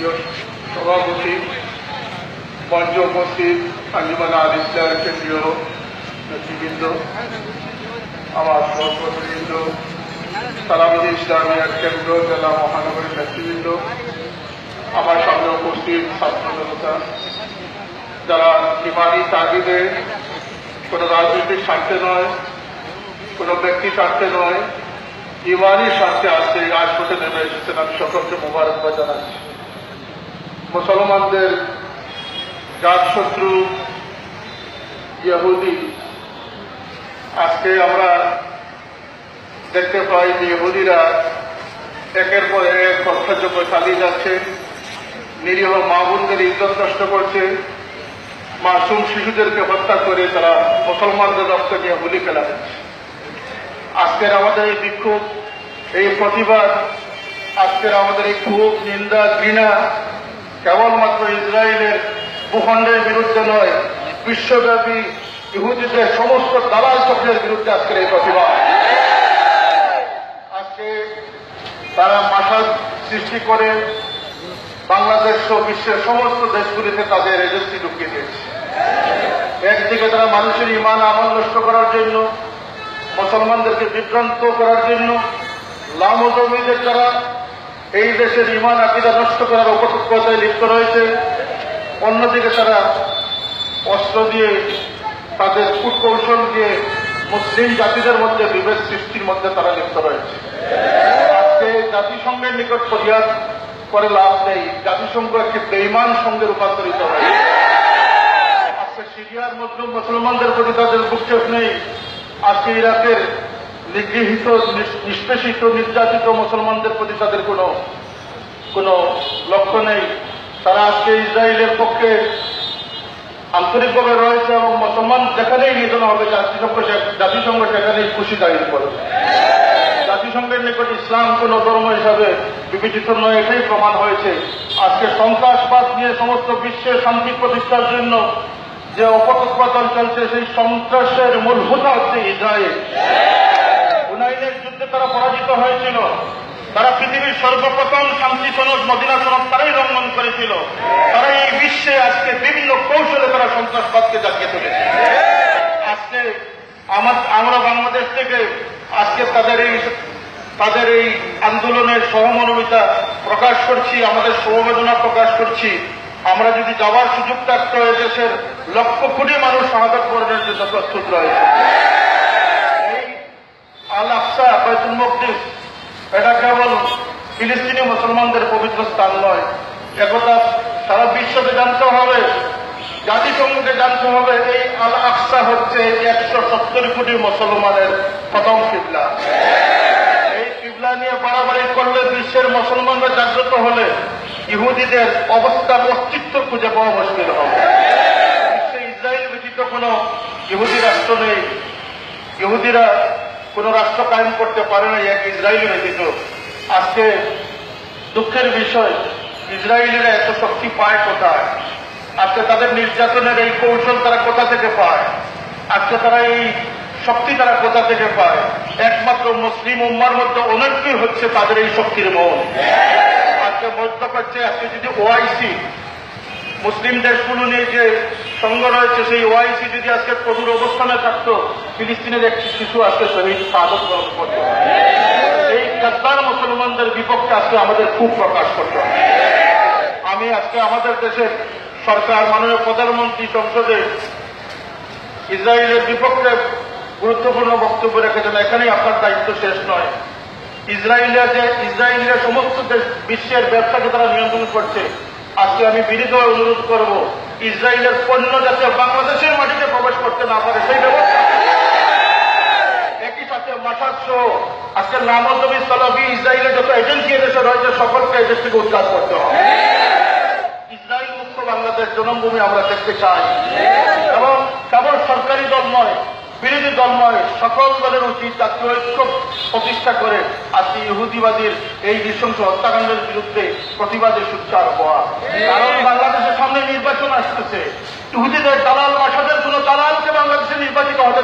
প্রিয় সভাপতি মঞ্চ উপস্থিত আঞ্জুমান আল ইসলাম কেন্দ্রীয় নেতৃবৃন্দ, আমার সহকর্মীবৃন্দ সালামুদ্দি ইসলামিয়া কেন্দ্র, জেলা মহানগরীর নেতৃবৃন্দ, আমার সামনে উপস্থিত ছাত্র জনতা, যারা ইমানি তাগিদে কোনো রাজনৈতিক স্বার্থে নয়, কোনো ব্যক্তি স্বার্থে নয়, ইমানি স্বার্থে আসছে এই রাজপথে নেমে এসেছেন। আমি সকলকে মোবারকবাদ জানাচ্ছি। মুসলমানদের জাতশত্রু ইহুদি। আজকে আমরা দেখতে পাই যে ইহুদিরা একের পর এক হত্যাযজ্ঞ চালিয়ে যাচ্ছে, নিরীহ মা বোনদের ইজ্জত নষ্ট করছে, মাসুম শিশুদেরকে হত্যা করে তারা মুসলমানদের রক্ত নিয়ে হোলি খেলা হচ্ছে। আজকের আমাদের এই বিক্ষোভ, এই প্রতিবাদ, আজকের আমাদের এই ক্ষোভ, নিন্দা, ঘৃণা কেবলমাত্র ইসরায়েলের ভূখণ্ডের বিরুদ্ধে নয়, বিশ্বব্যাপী ইহুদিদের সমস্ত দালাল চক্রের বিরুদ্ধে আজকের এই প্রতিবাদ। আজকে তারা মাসাদ সৃষ্টি করে বাংলাদেশ সহ বিশ্বের সমস্ত দেশগুলিতে তাদের এজেন্সি ঢুকিয়ে দিয়েছে। একদিকে তারা মানুষের ইমান আমল নষ্ট করার জন্য, মুসলমানদেরকে বিভ্রান্ত করার জন্য লামজমিদের দ্বারা এই দেশের ইমান আকিদা নষ্ট করার উপযুক্ততায় লিপ্ত রয়েছে। অন্যদিকে তারা অস্ত্র দিয়ে তাদের কুটকৌশল দিয়ে মুসলিম জাতিদের মধ্যে বিভেদ সৃষ্টির মধ্যে তারা লিপ্ত রয়েছে। আজকে জাতিসংঘের নিকট ফরিয়াদ করে লাভ নেই। জাতিসংঘ একটি বেইমান সঙ্গে রূপান্তরিত হয় আজকে সিরিয়ার মজলুম মুসলমানদের প্রতি তাদের ভূক্ষেপ নেই। আজকে ইরাকের নিগৃহীত নিষ্পেষিত, নির্যাতিত মুসলমানদের প্রতি তাদের কোনো কোনো লক্ষ্য নেই। তারা আজকে ইসরায়েলের পক্ষে আন্তরিকভাবে রয়েছে এবং মুসলমান যেখানেই নিধন হবে, জাতিসংঘ জাতিসংঘ সেখানেই খুশি দাঁড়িয়ে করবে জাতিসংঘের নিকট ইসলাম কোন ধর্ম হিসাবে বিবেচিত নয়, এটাই প্রমাণ হয়েছে। আজকে সন্ত্রাসবাদ নিয়ে সমস্ত বিশ্বের শান্তি প্রতিষ্ঠার জন্য যে অপতৎপতন চলছে, সেই সন্ত্রাসের মূলভূতা হচ্ছে ইসরায়েল। হয়েছিল। তারা পৃথিবীর সর্বপ্রথম শান্তি সনদ মদিনা সনদ তারাই লঙ্ঘন করেছিল। তারা এই বিশ্বে আজকে বিভিন্ন কৌশলে তারা সন্ত্রাসবাদকে জাগিয়ে তুলেছে। আজকে আমার- বাংলাদেশ থেকে আজকে তাদের এই তাদের এই আন্দোলনের সহমনোমিতা প্রকাশ করছি, আমাদের সমবেদনা প্রকাশ করছি। আমরা যদি যাওয়ার সুযোগ থাকতো দেশের লক্ষ কোটি মানুষ শাহাদত বরণের জন্য প্রস্তুত রয়েছে এই আল আকসা বাইতুল মকদিস এটা কেবল ফিলিস্তিনি মুসলমানদের পবিত্র স্থান নয়। একথা সারা বিশ্বকে জানতে হবে। জাতিসংঘকে জানতে হবে, এই আল আকসা হচ্ছে একশো সত্তর কোটি মুসলমানের প্রথম কিবলা। এই কিবলা নিয়ে বাড়াবাড়ি করলে বিশ্বের মুসলমানরা জাগ্রত হলে ইহুদিদের অবস্থা অস্তিত্ব খুঁজে পাওয়া মুশকিল হবে। ইসরায়েল ব্যতীত কোন ইহুদি রাষ্ট্র নেই। ইহুদিরা কোন রাষ্ট্র কায়েম করতে পারে না এক ইসরায়েল ব্যতীত। আজকে দুঃখের বিষয়, ইসরায়েলিরা এত শক্তি পায় কোথায়? আজকে তাদের নির্যাতনের এই কৌশল তারা কোথা থেকে পায়? আজকে তারা এই শক্তি তারা কোথা থেকে পায়? একমাত্র মুসলিম উম্মার মধ্যে অনেকটি হচ্ছে তাদের এই শক্তির মন। আজকে বলতে পারছে আজকে যদি ওআইসি মুসলিম দেশগুলো নিয়ে যে সঙ্গ রয়েছে, সেই ওআইসি যদি আজকে প্রচুর অবস্থানে থাকতো, ফিলিস্তিনের একটি শিশু আজকে শহীদ সাদত বরণ করত। এই গাদ্দার বিপক্ষে আজকে আমাদের খুব প্রকাশ করতে হবে। আমি আজকে আমাদের দেশের সরকার, মাননীয় প্রধানমন্ত্রী সংসদে ইসরায়েলের বিপক্ষে গুরুত্বপূর্ণ বক্তব্য রেখেছেন। এখানেই আপনার দায়িত্ব শেষ নয়। ইসরায়েলের যে, ইসরায়েলের সমস্ত দেশ, বিশ্বের ব্যবসাকে তারা নিয়ন্ত্রণ করছে। আজকে আমি বিনীত অনুরোধ করব, ইসরায়েলের পণ্য যাতে বাংলাদেশের মাটিতে প্রবেশ করতে না পারে, সেই ব্যবস্থা। একই সাথে মাসাদ সহ আজকে নামজবি সলাবি ইসরায়েলের যত এজেন্সি এদেশে রয়েছে সকলকে এদেশ থেকে উদ্ধার করতে হবে। ইসরায়েল মুক্ত বাংলাদেশ জন্মভূমি আমরা দেখতে চাই। এবং কেবল সরকারি দল নয়, বিরোধী দল নয়, সকল দলের উচিত জাতীয় ঐক্য প্রতিষ্ঠা করে আজকে ইহুদিবাদীর এই নৃশংস হত্যাকাণ্ডের বিরুদ্ধে প্রতিবাদে সুচ্চার হওয়া। কারণ বাংলাদেশের সামনে নির্বাচন আসতেছে। ইহুদিদের দালাল মাসাদের কোন দালালকে বাংলাদেশে নির্বাচিত হতে